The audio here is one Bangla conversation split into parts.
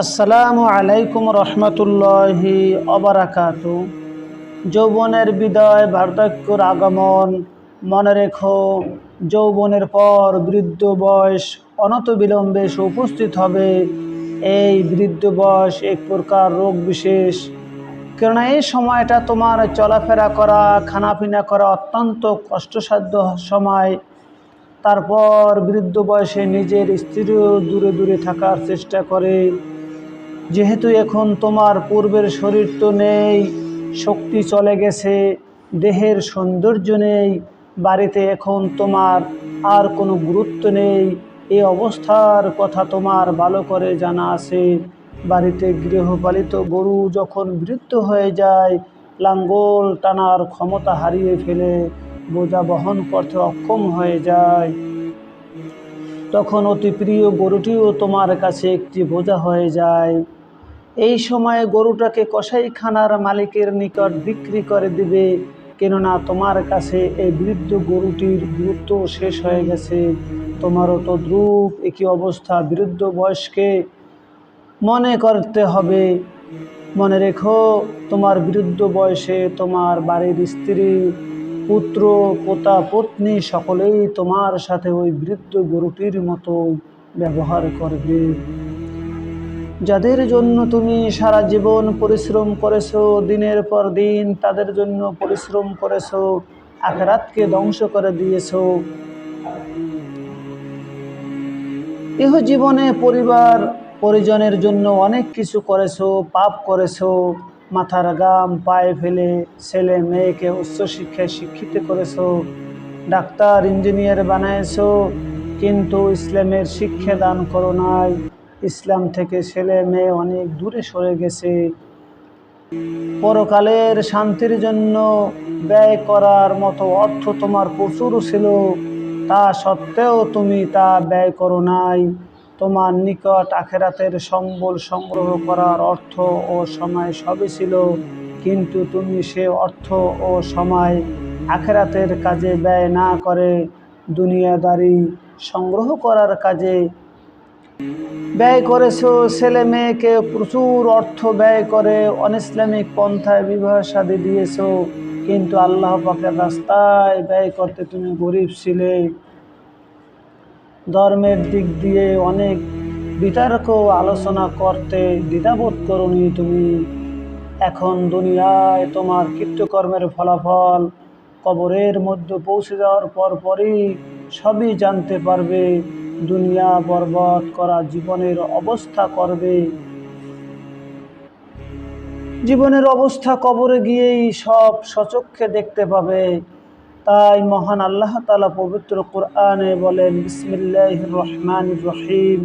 আসসালামু আলাইকুম রহমতুল্লাহি অবরাকাত। যৌবনের বিদায়, বার্ধক্যর আগমন, মনে রেখো, যৌবনের পর বৃদ্ধ বয়স অনত বিলম্বে উপস্থিত হবে। এই বৃদ্ধ বয়স এক প্রকার রোগ বিশেষ। কেননা এই সময়টা তোমার চলাফেরা করা, খানাপিনা করা অত্যন্ত কষ্টসাধ্য সময়। তারপর বৃদ্ধ বয়সে নিজের স্ত্রীও দূরে দূরে থাকার চেষ্টা করে। যেহেতু এখন তোমার পূর্বের শরীর তো নেই, শক্তি চলে গেছে, দেহের সৌন্দর্য নেই, বাড়িতে এখন তোমার আর কোনো গুরুত্ব নেই এই অবস্থার কথা তোমার ভালো করে জানা আছে। বাড়িতে গৃহপালিত গরু যখন বৃদ্ধ হয়ে যায়, লাঙ্গল টানার ক্ষমতা হারিয়ে ফেলে, বোঝা বহন করতে অক্ষম হয়ে যায়। তখন অতি প্রিয় গরুটিও তোমার কাছে একটি বোঝা হয়ে যায়। এই সময়ে গরুটাকে কসাইখানার মালিকের নিকট বিক্রি করে দিবে, কেননা তোমার কাছে এই বৃদ্ধ গরুটির গুরুত্ব শেষ হয়ে গেছে। তোমারও তো দ্রুপ একই অবস্থা, বৃদ্ধ বয়সকে। মনে করতে হবে, মনে রেখো, তোমার বৃদ্ধ বয়সে তোমার বাড়ির স্ত্রী, পুত্র, পোতা, পত্নী সকলেই তোমার সাথে ওই বৃদ্ধ গরুটির মতো ব্যবহার করবে। যাদের জন্য তুমি সারা জীবন পরিশ্রম করেছ, দিনের পর দিন তাদের জন্য পরিশ্রম করেছ, আখরাতকে ধ্বংস করে দিয়েছ। ইহ জীবনে পরিবার, পরিজনের জন্য অনেক কিছু করেছ, পাপ করেছ, মাথার গাম পায়ে ফেলে ছেলে মেয়েকে উচ্চশিক্ষায় শিক্ষিত করেছ, ডাক্তার, ইঞ্জিনিয়ার বানাইছো কিন্তু ইসলামের শিক্ষা দান করো নাই। ইসলাম থেকে ছেলে মেয়ে অনেক দূরে সরে গেছে। পরকালের শান্তির জন্য ব্যয় করার মতো অর্থ তোমার প্রচুর ছিল। তা সত্ত্বেও তুমি তা ব্যয় করো নাই। তোমার নিকট আখেরাতের সম্বল সংগ্রহ করার অর্থ ও সময় সবই ছিল। কিন্তু তুমি সে অর্থ ও সময় আখেরাতের কাজে ব্যয় না করে দুনিয়াদারি সংগ্রহ করার কাজে ব্যয় করেছ ছেলে মেয়েকে? প্রচুর অর্থ ব্যয় করে অনইসলামিক পন্থায় বিবাহ সাদী দিয়েছ। কিন্তু আল্লাহ পাকের রাস্তায় ব্যয় করতে তুমি গরিব ছিলে। ধর্মের দিক দিয়ে অনেক বিতর্ক আলোচনা করতে দ্বিধাবোধ করনি তুমি। এখন দুনিয়ায় তোমার কৃত্যকর্মের ফলাফল কবরের মধ্যে পৌঁছে যাওয়ার পর পরই সবই জানতে পারবে। দুনিয়া বরবাদ করা জীবনের অবস্থা করবে। জীবনের অবস্থা কবরে গিয়েই সব সচক্ষে দেখতে পাবে। তাই মহান আল্লাহ তালা পবিত্র কোরআনে বলেন বিসমিল্লাহ রহমান রহিম।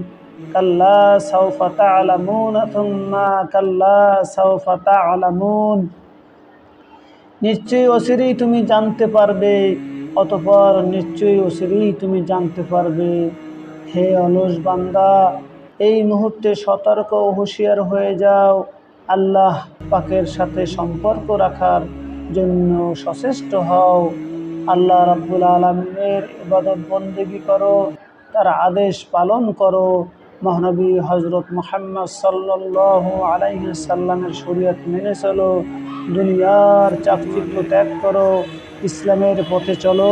কাল্লা সাউফা তালামুন থুম্মা কাল্লা সাউফা তালামুন নিশ্চয়ই অসিরেই তুমি জানতে পারবে, অতপর নিশ্চয়ই অসিরেই তুমি জানতে পারবে। হে অলস বান্দা, এই মুহূর্তে সতর্ক ও হুঁশিয়ার হয়ে যাও। আল্লাহ পাকের সাথে সম্পর্ক রাখার জন্য সচেষ্ট হও। আল্লাহ রাব্বুল আলমিনের ইবাদত বন্দেগী করো, তার আদেশ পালন করো। মহানবী হজরত মোহাম্মদ সাল্লাহ আলাইসাল্লামের শরীয়ত মেনে চলো, দুনিয়ার চাকচিক্য ত্যাগ করো, ইসলামের পথে চলো।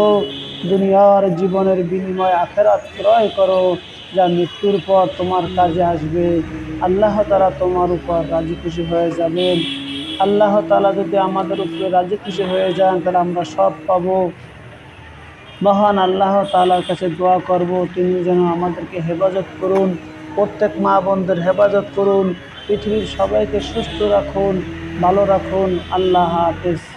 দুনিয়ার জীবনের বিনিময় আখেরাত ক্রয় করো, যা মৃত্যুর পর তোমার কাজে আসবে। আল্লাহ তারা তোমার উপর রাজি খুশি হয়ে যাবেন। আল্লাহ তালা যদি আমাদের উপরে রাজি খুশি হয়ে যান, তাহলে আমরা সব পাবো। মহান আল্লাহ তালার কাছে দোয়া করব, তিনি যেন আমাদেরকে হেফাজত করুন, প্রত্যেক মা বোনদের হেফাজত করুন, পৃথিবীর সবাইকে সুস্থ রাখুন, ভালো রাখুন। আল্লাহ হাফেজ।